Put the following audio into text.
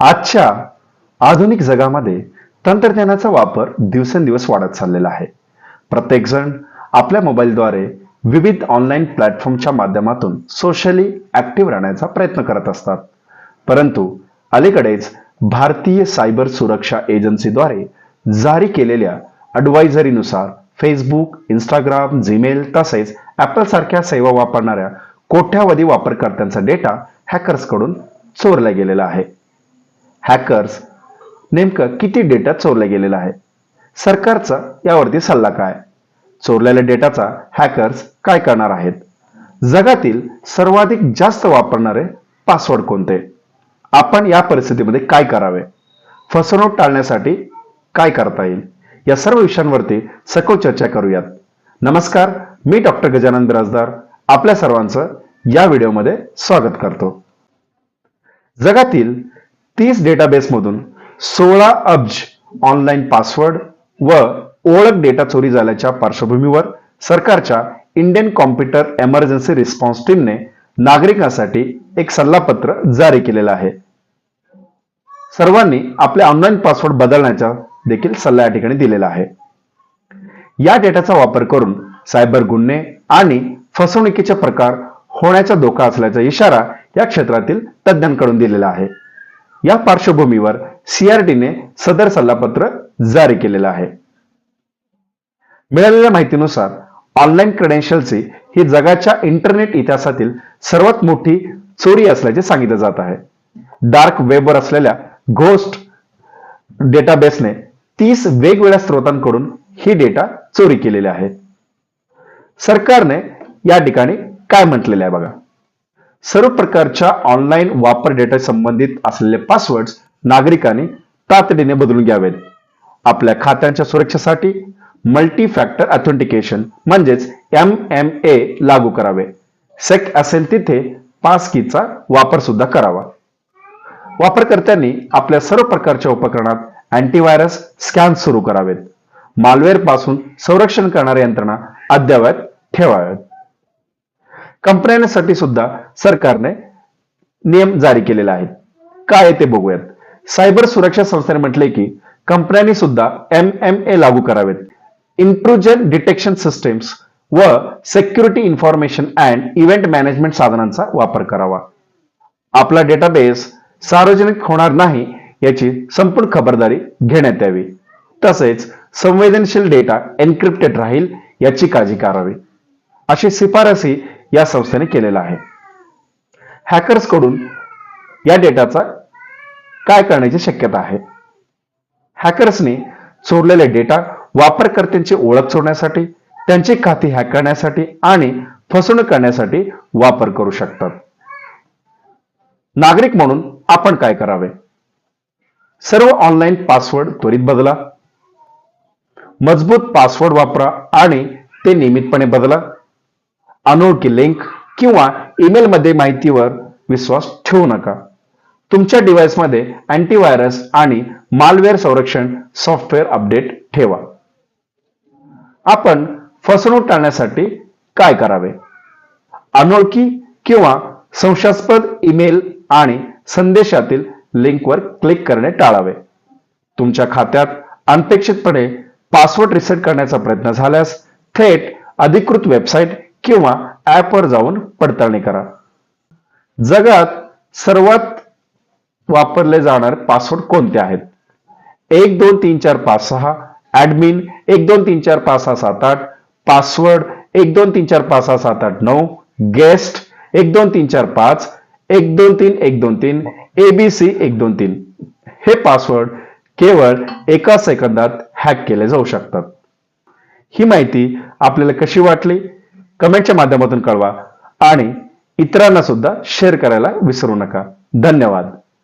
आजच्या आधुनिक जगामध्ये तंत्रज्ञानाचा वापर दिवसेंदिवस वाढत चाललेला आहे. प्रत्येकजण आपल्या मोबाईलद्वारे विविध ऑनलाईन प्लॅटफॉर्मच्या माध्यमातून सोशली ऍक्टिव्ह राहण्याचा प्रयत्न करत असतात. परंतु अलीकडेच भारतीय सायबर सुरक्षा एजन्सीद्वारे जारी केलेल्या अडवायझरीनुसार फेसबुक इंस्टाग्राम जीमेल तसेच ॲपलसारख्या सेवा वापरणाऱ्या कोट्यावधी वापरकर्त्यांचा डेटा हॅकर्सकडून चोरला गेलेला आहे. हॅकर्स नेमकं किती डेटा चोरला गेलेला आहे? सरकारचा यावरती सल्ला काय? चोरलेल्या डेटाचा हॅकर्स काय करणार आहेत? जगातील सर्वाधिक जास्त वापरणारे पासवर्ड कोणते? आपण या परिस्थितीमध्ये काय करावे? फसवणूक टाळण्यासाठी काय करता येईल? या सर्व विषयांवरती सखोल चर्चा करूयात. नमस्कार मी डॉक्टर गजानन बिराजदार. आपल्या सर्वांचं या व्हिडिओमध्ये स्वागत करतो. जगातील तीस डेटाबेसमधून सोळा अब्ज ऑनलाईन पासवर्ड व ओळख डेटा चोरी झाल्याच्या पार्श्वभूमीवर सरकारच्या इंडियन कॉम्प्युटर एमर्जन्सी रिस्पॉन्स टीमने नागरिकांसाठी एक सल्लापत्र जारी केलेलं आहे. सर्वांनी आपले ऑनलाईन पासवर्ड बदलण्याचा देखील सल्ला या ठिकाणी दिलेला आहे. या डेटाचा वापर करून सायबर गुन्हे आणि फसवणुकीचे प्रकार होण्याचा धोका असल्याचा इशारा या क्षेत्रातील तज्ज्ञांकडून दिलेला आहे. या पार्श्वभूमीवर सीआरटीने सदर सल्लापत्र जारी केलेलं आहे. मिळालेल्या माहितीनुसार ऑनलाईन क्रेडेन्शियलची ही जगाच्या इंटरनेट इतिहासातील सर्वात मोठी चोरी असल्याचे सांगितलं जात आहे. डार्क वेबवर असलेल्या घोस्ट डेटाबेसने तीस वेगवेगळ्या स्रोतांकडून ही डेटा चोरी केलेली आहे. सरकारने या ठिकाणी काय म्हटलेलं आहे बघा. सर्व प्रकारच्या ऑनलाईन वापर डेटा संबंधित असलेले पासवर्ड नागरिकांनी तातडीने बदलून घ्यावेत. आपल्या खात्यांच्या सुरक्षेसाठी मल्टी फॅक्टर ऑथेंटिकेशन म्हणजेच एम एम ए लागू करावे. सेक असेल तिथे पास कीचा वापर सुद्धा करावा. वापरकर्त्यांनी आपल्या सर्व प्रकारच्या उपकरणात अँटीव्हायरस स्कॅन सुरू करावेत. मालवेअरपासून संरक्षण करणाऱ्या यंत्रणा अद्ययावत ठेवाव्यात. कंपन्यांसाठी सुद्धा सरकारने नियम जारी केलेले आहेत. काय आहे ते बघूयात. सायबर सुरक्षा संस्थेने म्हटले की कंपन्यांनी सुद्धा एम एम ए लागू करावेत. इंट्रुजन डिटेक्शन सिस्टीम्स व security information and event management साधनांचा वापर करावा. आपला डेटाबेस सार्वजनिक होणार नाही याची संपूर्ण खबरदारी घेण्यात यावी. तसेच संवेदनशील डेटा एन्क्रिप्टेड राहील याची काळजी करावी. अशी शिफारसी या संस्थेने केलेला आहे. हॅकर्सकडून या डेटाचा काय करण्याची शक्यता आहे? हॅकर्सने चोरलेले डेटा वापरकर्त्यांची ओळख चोरण्यासाठी त्यांची खाती हॅक करण्यासाठी आणि फसवणूक करण्यासाठी वापर करू शकतात. नागरिक म्हणून आपण काय करावे? सर्व ऑनलाईन पासवर्ड त्वरित बदला. मजबूत पासवर्ड वापरा आणि ते नियमितपणे बदला. अनोळखी लिंक किंवा ईमेलमध्ये माहितीवर विश्वास ठेवू नका. तुमच्या डिव्हाइसमध्ये अँटीव्हायरस आणि मालवेअर संरक्षण सॉफ्टवेअर अपडेट ठेवा. आपण फसवणूक टाळण्यासाठी काय करावे? अनोळखी किंवा संशयास्पद ईमेल आणि संदेशातील लिंकवर क्लिक करणे टाळावे. तुमच्या खात्यात अनपेक्षितपणे पासवर्ड रिसेट करण्याचा प्रयत्न झाल्यास थेट अधिकृत वेबसाईट किंवा ऍपवर जाऊन पडताळणी करा. जगात सर्वात वापरले जाणारे पासवर्ड कोणते आहेत? एक दोन तीन चार पाच सहा. ऍडमिन एक दोन तीन चार पाच सहा सात आठ. पासवर्ड एक दोन तीन चार पाच सहा सात आठ नऊ. गेस्ट एक दोन तीन चार पाच. एक दोन तीन एक दोन तीन. एबीसी एक दोन तीन. हे पासवर्ड केवळ एका सेकंदात हॅक केले जाऊ शकतात. ही माहिती आपल्याला कशी वाटली? कमेंटच्या माध्यमातून कळवा आणि इतरांना सुद्धा शेअर करायला विसरू नका. धन्यवाद.